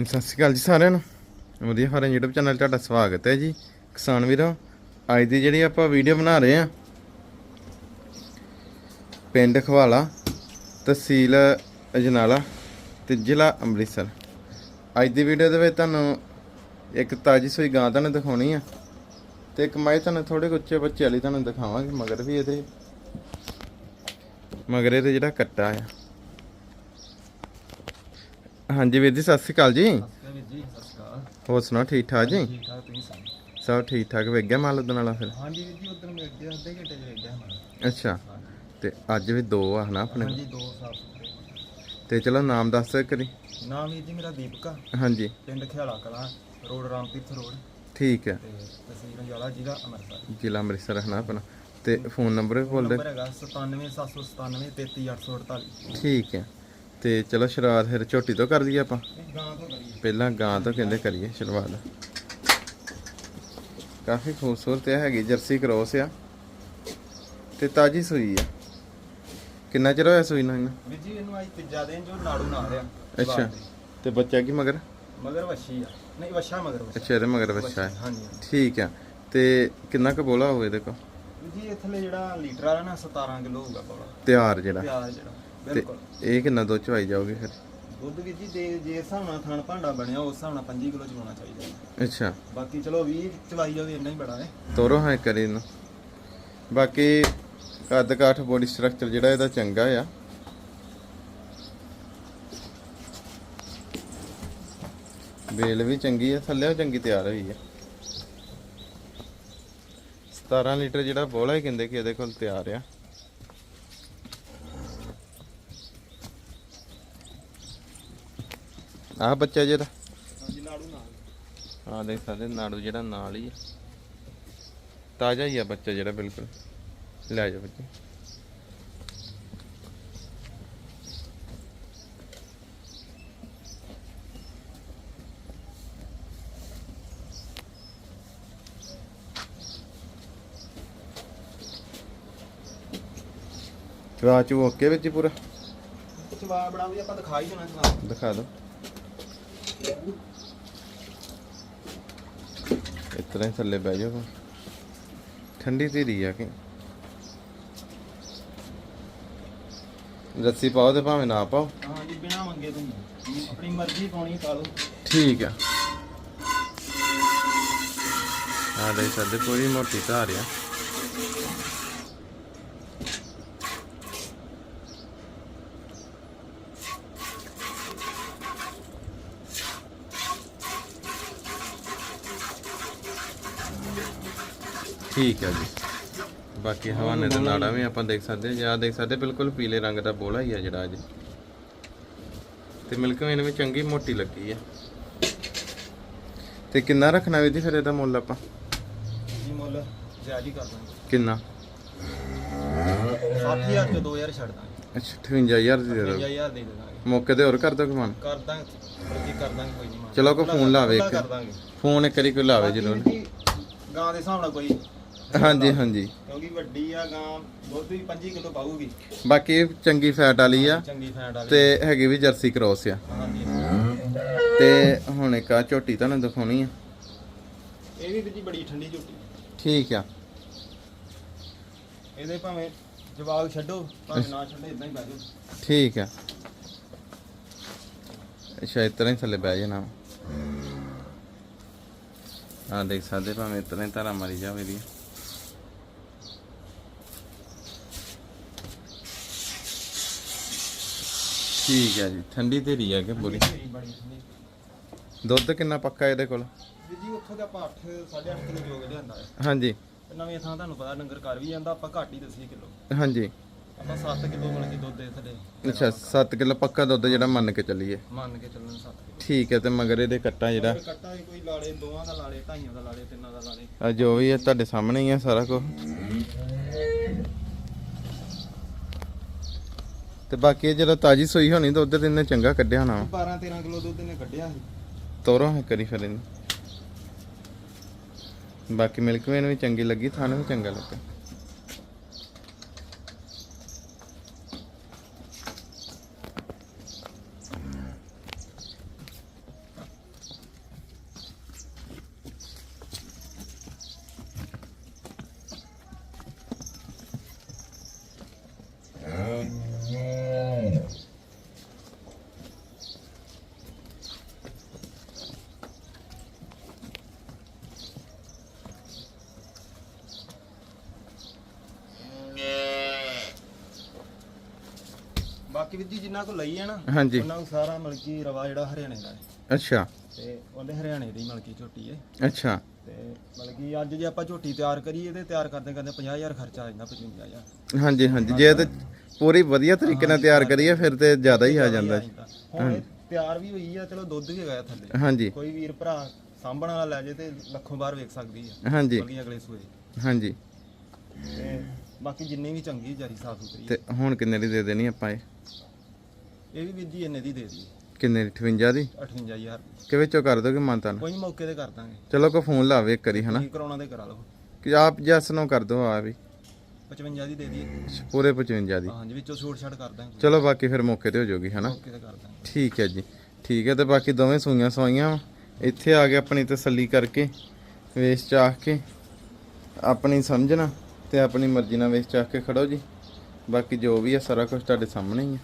ਹਾਂਜੀ, ਸਤਿ ਸ਼੍ਰੀ ਅਕਾਲ ਜੀ ਸਾਰਿਆਂ ਨੂੰ। ਵਧੀਆ ਫਾਰਮ YouTube ਚੈਨਲ ਤੁਹਾਡਾ ਸਵਾਗਤ ਹੈ ਜੀ। ਕਿਸਾਨ ਵੀਰੋ ਅੱਜ ਦੀ ਜਿਹੜੀ ਆਪਾਂ ਵੀਡੀਓ ਬਣਾ ਰਹੇ ਆ ਪਿੰਡ ਖਵਾਲਾ ਤਹਿਸੀਲ ਅਜਨਾਲਾ ਤੇ ਜ਼ਿਲ੍ਹਾ ਅੰਮ੍ਰਿਤਸਰ। ਅੱਜ ਦੀ ਵੀਡੀਓ ਦੇ ਵਿੱਚ ਤੁਹਾਨੂੰ ਇੱਕ ਤਾਜੀ ਸੂਈ ਗਾਂ ਤੁਹਾਨੂੰ ਦਿਖਾਉਣੀ ਆ ਤੇ ਇੱਕ ਮੈਂ ਤੁਹਾਨੂੰ ਥੋੜੇ ਕੁ ਉੱਚੇ ਬੱਚੇ ਵਾਲੀ ਤੁਹਾਨੂੰ ਦਿਖਾਵਾਂਗੇ ਮਗਰ ਵੀ ਇਹਦੇ ਮਗਰ ਇਹਦੇ ਜਿਹੜਾ ਕੱਟਾ ਆ। ਹਾਂਜੀ ਵੀਰ ਜੀ ਸਤਿ ਸ਼੍ਰੀ ਅਕਾਲ ਜੀ। ਹੋਰ ਸੁਣਾਓ ਠੀਕ ਠਾਕ ਜੀ? ਸਭ ਠੀਕ ਠਾਕ ਵੇਖ ਗਿਆ ਮਾਲ ਉਦਣ ਵਾਲਾ ਫਿਰ? ਹਾਂਜੀ ਵੀਰ ਜੀ ਉਧਰ ਮਿਲ ਗਿਆ ਅੱਧੇ ਘੰਟੇ ਚ ਵੇਖ ਗਿਆ ਮੈਂ ਅੱਛਾ ਤੇ ਅੱਜ ਵੀ ਦੋ ਆ ਹਨਾ ਆਪਣੇ? ਕੋਲ। ਹਾਂਜੀ ਦੋ ਸਾਫ਼ ਸੁਥਰੇ। ਤੇ ਚਲੋ ਨਾਮ ਦੱਸ ਕਰੀ ਨਾਮ ਵੀਰ ਜੀ ਮੇਰਾ ਦੀਪਕਾ ਹਾਂਜੀ। ਪਿੰਡ ਖਿਆਲਾ ਕਲਾਂ ਰੋਡ ਰਾਮਤੀਰਥ ਰੋਡ ਠੀਕ ਹੈ ਤੇ ਤਹਿਸੀਲ ਅੰਜਾਲਾ ਜ਼ਿਲ੍ਹਾ ਅੰਮ੍ਰਿਤਸਰ। ਜ਼ਿਲ੍ਹਾ ਅੰਮ੍ਰਿਤਸਰ ਹਨਾ ਆਪਣਾ। ਤੇ ਫੋਨ ਨੰਬਰ ਵੀ ਬੋਲ ਦੇ ਨੰਬਰ ਹੈਗਾ 97797 33848 ਠੀਕ ਹੈ ਤੇ ਚਲੋ ਸ਼ੁਰੂਆਤ ਫਿਰ ਝੋਟੀ ਤੋਂ ਕਰ ਦਈਏ ਆਪਾਂ। ਇਹ ਪਹਿਲਾਂ ਗਾਂ ਤੋਂ ਕਹਿੰਦੇ ਕਰੀਏ ਸ਼ੁਰੂਆਤ। ਕਾਫੀ ਖੂਬਸੂਰਤ ਹੈ ਹੈਗੀ ਜਰਸੀ ਕ੍ਰੋਸ ਆ। ਤੇ ਤਾਜੀ ਸੂਈ ਆ। ਕਿੰਨਾ ਚਿਰ ਹੋਇਆ ਸੂਈ ਨੂੰ ਇਹਨੂੰ? ਵੀਰ ਜੀ ਇਹਨੂੰ ਅੱਜ ਤੀਜਾ ਦਿਨ ਜੋ ਨਾੜੂ ਨਾ ਰਿਹਾ। ਅੱਛਾ। ਤੇ। ਬੱਚਾ ਕੀ ਮਗਰ? ਮਗਰ ਵੱਛੀ ਆ। ਨਹੀਂ ਵੱਛਾ ਮਗਰ ਵੱਛਾ। ਅੱਛਾ ਇਹਦੇ ਮਗਰ ਬੱਚਾ ਹੈ। ਹਾਂਜੀ। ਠੀਕ ਆ। ਤੇ ਕਿੰਨਾ ਕੁ ਬੋਲਾ ਹੋਵੇ ਦੇਖੋ ਜੀ ਇਹ ਥੱਲੇ ਜਿਹੜਾ ਲੀਟਰ ਵਾਲਾ ਨਾ 17 ਕਿਲੋ ਹੋਊਗਾ ਬੋਲਾ। ਤਿਆਰ ਜਿਹੜਾ। ਪਿਆਜ਼ ਜਿਹੜਾ। ਤੇ ਬਿਲਕੁਲ। ਇਹ ਕਿੰਨਾ ਦੁੱਧ ਚਵਾਈ ਜਾਓਗੇ ਫਿਰ? ਦੁੱਧ ਵੀ ਜੀ ਦੇ ਜੇ ਹਿਸਾਬ ਨਾਲ ਥਣ ਭਾਂਡਾ ਬਣਿਆ ਉਸ ਹਿਸਾਬ ਨਾਲ 5 ਕਿਲੋ ਚਵਾਉਣਾ ਚਾਹੀਦਾ ਹੈ। ਅੱਛਾ। ਬਾਕੀ ਚਲੋ 20 ਚਵਾਈ ਜਾਵੇ ਇੰਨਾ ਹੀ ਬੜਾ ਹੈ। ਤੋਰੋ ਹਾਂ ਕਰੀ ਇਹਨੂੰ। ਬਾਕੀ ਕੱਦ ਕਾਠ ਬੋਡੀ ਸਟਰਕਚਰ ਜਿਹੜਾ ਇਹਦਾ ਚੰਗਾ ਆ। ਬੇਲ ਵੀ ਚੰਗੀ ਆ ਥੱਲੇ ਚੰਗੀ ਤਿਆਰ ਹੋਈ ਆ। 17 ਲੀਟਰ ਜਿਹੜਾ ਬੋਲਾ ਹੀ ਕਹਿੰਦੇ ਕਿ ਇਹਦੇ ਕੋਲ ਤਿਆਰ ਆ। ਆਹ ਬੱਚਾ ਜਿਹੜਾ? ਹਾਂਜੀ ਨਾੜੂ ਨਾਲ। ਆ ਦੇਖ ਸਕਦੇ ਨਾੜੂ ਜਿਹੜਾ ਨਾਲ ਹੀ ਆ। ਤਾਜ਼ਾ ਹੀ ਆ ਬੱਚਾ ਜਿਹੜਾ ਬਿਲਕੁਲ। ਲੈ ਜਾ ਬੱਚੇ। ਚਵਾ ਚੂ ਓਕੇ ਵਿੱਚ ਪੂਰਾ। ਚਵਾ ਵੀ ਆਪਾਂ ਦਿਖਾ ਹੀ ਦੇਣਾ ਦਿਖਾ ਦਿਓ। ਇਸ ਤਰ੍ਹਾਂ ਹੀ ਥੱਲੇ ਬਹਿ ਜਾਓ। ਠੰਡੀ ਧੀਰੀ ਆ ਕਿ? ਰੱਸੀ ਪਾਓ ਤੇ ਭਾਵੇਂ ਨਾ ਪਾਓ। ਹਾਂਜੀ ਬਿਨਾ ਮੰਗੇ ਤੋਂ ਆਪਣੀ ਮਰਜ਼ੀ ਪਾਉਣੀ ਪਾ ਲਓ। ਠੀਕ ਆ। ਆ ਦੇ ਸਾਡੇ ਪੂਰੀ ਮੋਟੀ ਧਾਰ ਆ। ਠੀਕ ਹੈ ਜੀ। ਬਾਕੀ ਹਵਾਨੇ ਦੇ ਨਾੜਾ ਵੀ ਆਪਾਂ ਦੇਖ ਸਕਦੇ ਹਾਂ। ਜਾਂ ਦੇਖ ਸਕਦੇ ਬਿਲਕੁਲ ਪੀਲੇ ਰੰਗ ਦਾ ਬੋਲਾ ਹੀ ਆ ਜਿਹੜਾ ਅੱਜ। ਤੇ ਮਿਲਕ ਵੇਨ ਵੀ ਚੰਗੀ ਮੋਟੀ ਲੱਗੀ ਆ। ਤੇ ਕਿੰਨਾ ਰੱਖਣਾ ਵੀ ਦੀ ਫਿਰ ਇਹਦਾ ਮੁੱਲ ਆਪਾਂ? ਜੀ ਮੁੱਲ ਜਾਇਜ਼ ਹੀ ਕਰ ਦਾਂਗੇ। ਕਿੰਨਾ? 60000 ਚ 2000 ਛੱਡ ਦਾਂਗੇ। ਅੱਛਾ 58000 ਦੀ ਦੇ ਦਿਓ। 50000 ਦੇ ਦਾਂਗੇ। ਮੌਕੇ ਤੇ ਹੋਰ ਕਰ ਦੋ ਕਮਾਨ? ਕਰ ਦਾਂਗੇ ਮਰਜ਼ੀ ਕਰ ਦਾਂਗੇ ਕੋਈ ਨਹੀਂ ਚਲੋ ਕੋਈ ਫੋਨ ਲਾਵੇ ਇੱਕ। ਫੋਨ ਇੱਕ ਵਾਰੀ ਕੋਈ ਲਾਵੇ ਜਰੂਰ। ਜੀ, ਗਾਂ ਦੇ ਹਿਸਾਬ ਨਾਲ ਕੋਈ ਹਾਂਜੀ ਹਾਂਜੀ ਕਿਉਂਕਿ ਵੱਡੀ ਆ ਗਾਂ ਦੁੱਧ ਵੀ 25 ਕਿਲੋ ਪਾਊਗੀ। ਬਾਕੀ ਇਹ ਚੰਗੀ ਫੈਟ ਵਾਲੀ ਆ ਚੰਗੀ ਫੈਟ ਵਾਲੀ। ਤੇ ਹੈਗੀ ਵੀ ਜਰਸੀ ਕ੍ਰੋਸ ਆ। ਹਾਂਜੀ। ਤੇ ਹੁਣ ਇੱਕ ਆ ਝੋਟੀ ਤੁਹਾਨੂੰ ਦਿਖਾਉਣੀ ਆ। ਇਹ ਵੀ ਜੀ ਬੜੀ ਠੰਡੀ ਝੋਟੀ। ਠੀਕ ਆ। ਇਹਦੇ ਭਾਵੇਂ ਜਵਾਬ ਛੱਡੋ ਭਾਵੇਂ ਨਾ ਛੱਡੋ ਇਦਾਂ ਹੀ ਬਾਜੋ ਠੀਕ ਆ। ਅੱਛਾ ਇਸ ਤਰ੍ਹਾਂ ਹੀ ਥੱਲੇ ਬਹਿ ਜਾਣਾ ਆ ਦੇਖ ਸਕਦੇ ਭਾਵੇਂ ਹੀ ਧਾਰਾ ਮਾਰੀ ਜਾਵੇ ਦੀ ਠੀਕ ਹੈ ਜੀ ਠੰਡੀ ਧੀਰੀ ਆ ਕਿ ਪੂਰੀ ਠੰਡੀ ਦੁੱਧ ਕਿੰਨਾ ਪੱਕਾ ਇਹਦੇ ਕੋਲ? ਵੀਰ ਜੀ ਉੱਥੋਂ ਤੇ ਆਪਾਂ 8 8.5 ਕਿਲੋ ਜੋਗ ਲਿਆਂਦਾ ਹੈ। ਹਾਂਜੀ। ਤੇ ਨਵੀਂ ਥਾਂ ਤੁਹਾਨੂੰ ਪਤਾ ਡੰਗਰ ਕਰ ਵੀ ਜਾਂਦਾ ਆਪਾਂ ਘੱਟ ਹੀ ਦੱਸੀ ਕਿਲੋ। ਹਾਂਜੀ। ਆਪਾਂ 7 ਕਿਲੋ ਮਿਲ ਕੇ ਦੁੱਧ ਦੇ। ਥੱਲੇ ਅੱਛਾ 7 ਕਿਲੋ ਪੱਕਾ ਦੁੱਧ ਜਿਹੜਾ ਮੰਨ ਕੇ ਚੱਲੀਏ। ਮੰਨ ਕੇ ਚੱਲਣ 7 ਕਿਲੋ। ਠੀਕ ਹੈ ਤੇ ਮਗਰ ਇਹਦੇ ਕੱਟਾ ਜਿਹੜਾ। ਕੱਟਾ ਵੀ ਕੋਈ ਲਾਲੇ ਦੋਵਾਂ ਦਾ ਲਾਲੇ ਢਾਈਆਂ ਦਾ ਲਾਲੇ ਤਿੰਨਾਂ ਦਾ ਲਾਲੇ ਆ ਜੋ ਵੀ ਹੈ ਤੁਹਾਡੇ ਸਾਹਮਣੇ ਹੀ ਆ ਸਾਰਾ ਕੁਝ ਤੇ ਬਾਕੀ ਇਹ ਜਦੋਂ ਤਾਜੀ ਸੋਈ ਹੋਣੀ ਤਾਂ ਉਧਰ ਇਹਨੇ ਚੰਗਾ ਕੱਢਿਆ ਹੋਣਾ 12 13 ਕਿਲੋ ਦੁੱਧ ਇਹਨੇ ਕੱਢਿਆ ਸੀ। ਤੋਰੋ ਹੈ ਕਰੀ ਫਿਰ ਇਹਨੂੰ। ਬਾਕੀ ਮਿਲਕ ਵੇਨ ਵੀ ਚੰਗੀ ਲੱਗੀ ਥਾਣੇ ਵੀ ਚੰਗਾ ਲੱਗਾ। ਬਾਕੀ ਜਿੰਨਾ ਕੋ ਲਈ ਹੈ ਨਾ ਹਾਂਜੀ। ਉਹਨਾਂ ਨੂੰ ਸਾਰਾ ਮਲਕੀ ਰਵਾ ਜਿਹੜਾ ਹਰਿਆਣੇ ਦਾ ਹੈ। ਅੱਛਾ। ਤੇ ਉਹਦੇ ਹਰਿਆਣੇ ਦੀ ਮਲਕੀ ਝੋਟੀ ਹੈ। ਅੱਛਾ। ਤੇ ਮਲਕੀ ਅੱਜ ਜੇ ਆਪਾਂ ਝੋਟੀ ਤਿਆਰ ਕਰੀਏ ਤੇ ਤਿਆਰ ਕਰਦੇ ਕਰਦੇ 50000 ਖਰਚਾ ਆ ਜਾਂਦਾ 55000 ਹਾਂਜੀ ਹਾਂਜੀ। ਜੇ ਤੇ ਪੂਰੀ ਵਧੀਆ ਤਰੀਕੇ ਨਾਲ ਤਿਆਰ ਕਰੀਏ ਫਿਰ ਤੇ ਜ਼ਿਆਦਾ ਹੀ ਆ ਜਾਂਦਾ। ਹੁਣ ਇਹ ਤਿਆਰ ਵੀ ਹੋਈ ਆ ਚਲੋ ਦੁੱਧ ਵੀ ਹੈਗਾ ਥੱਲੇ। ਹਾਂਜੀ। ਕੋਈ ਵੀਰ ਭਰਾ ਸਾਂਭਣ ਵਾਲਾ ਲੈ ਜੇ ਤੇ ਲੱਖੋਂ ਬਾਹਰ ਵੇਖ ਸਕਦੀ ਆ। ਹਾਂਜੀ। ਅਗਲੇ ਸੂਏ। ਹਾਂਜੀ। ਬਾਕੀ ਜਿੰਨੀ ਵੀ ਚੰਗੀ ਜਾਰੀ ਸਾਫ਼ ਸੁਥਰੀ ਤੇ ਹੁਣ ਕਿੰਨੇ ਦੀ ਦੇ ਦੇਣੀ ਆਪਾਂ ਇਹ? ਇਹ ਵੀ ਜੀ ਇੰਨੇ ਦੀ ਦੇ ਦਈਏ। ਕਿੰਨੇ ਦੀ? 58 ਦੀ? 58000 ਕਿ ਵਿੱਚੋਂ ਕਰ ਦੋਗੇ ਮਾਨਤਾ ਕੋਈ ਨੀ, ਮੌਕੇ ਤੇ ਕਰ ਦਾਂਗੇ। ਚਲੋ ਕੋ ਫੋਨ ਲਾਵੇ ਇੱਕ ਵਾਰੀ ਹਨਾ? ਕੀ ਕਰਾਉਣਾ ਤੇ ਕਰਾ ਲਓ। ਕਿ ਆਪ ਜੈਸ ਨੂੰ ਕਰ ਦੋ ਆ ਵੀ 55 ਦੀ ਦੇ ਦਈਏ। ਪੂਰੇ 55 ਦੀ। ਹਾਂਜੀ ਵਿੱਚੋਂ ਛੋਟ ਛਾਟ ਕਰ ਦਾਂਗੇ। ਚਲੋ ਬਾਕੀ ਫਿਰ ਮੌਕੇ ਤੇ ਹੋ ਜਾਊਗੀ ਹਨਾ? ਮੌਕੇ ਤੇ ਕਰ ਦਾਂਗੇ। ਠੀਕ ਹੈ ਜੀ। ਠੀਕ ਹੈ ਤੇ ਬਾਕੀ ਦੋਵੇਂ ਸੂਈਆਂ ਸਵਾਈਆਂ। ਇੱਥੇ ਆ ਕੇ ਆਪਣੀ ਤਸੱਲੀ ਕਰਕੇ ਵੇਚ ਚਾਹ ਕੇ। ਆਪਣੀ ਸਮਝਣਾ। ਤੇ ਆਪਣੀ ਮਰਜ਼ੀ ਨਾਲ ਵੇਚ ਚਾਹ ਕੇ ਖੜੋ ਜੀ। ਬਾਕੀ ਜੋ ਵੀ ਆ, ਸਾਰਾ ਕੁਝ ਤੁਹਾਡੇ ਸਾਹਮਣੇ ਹੀ ਆ।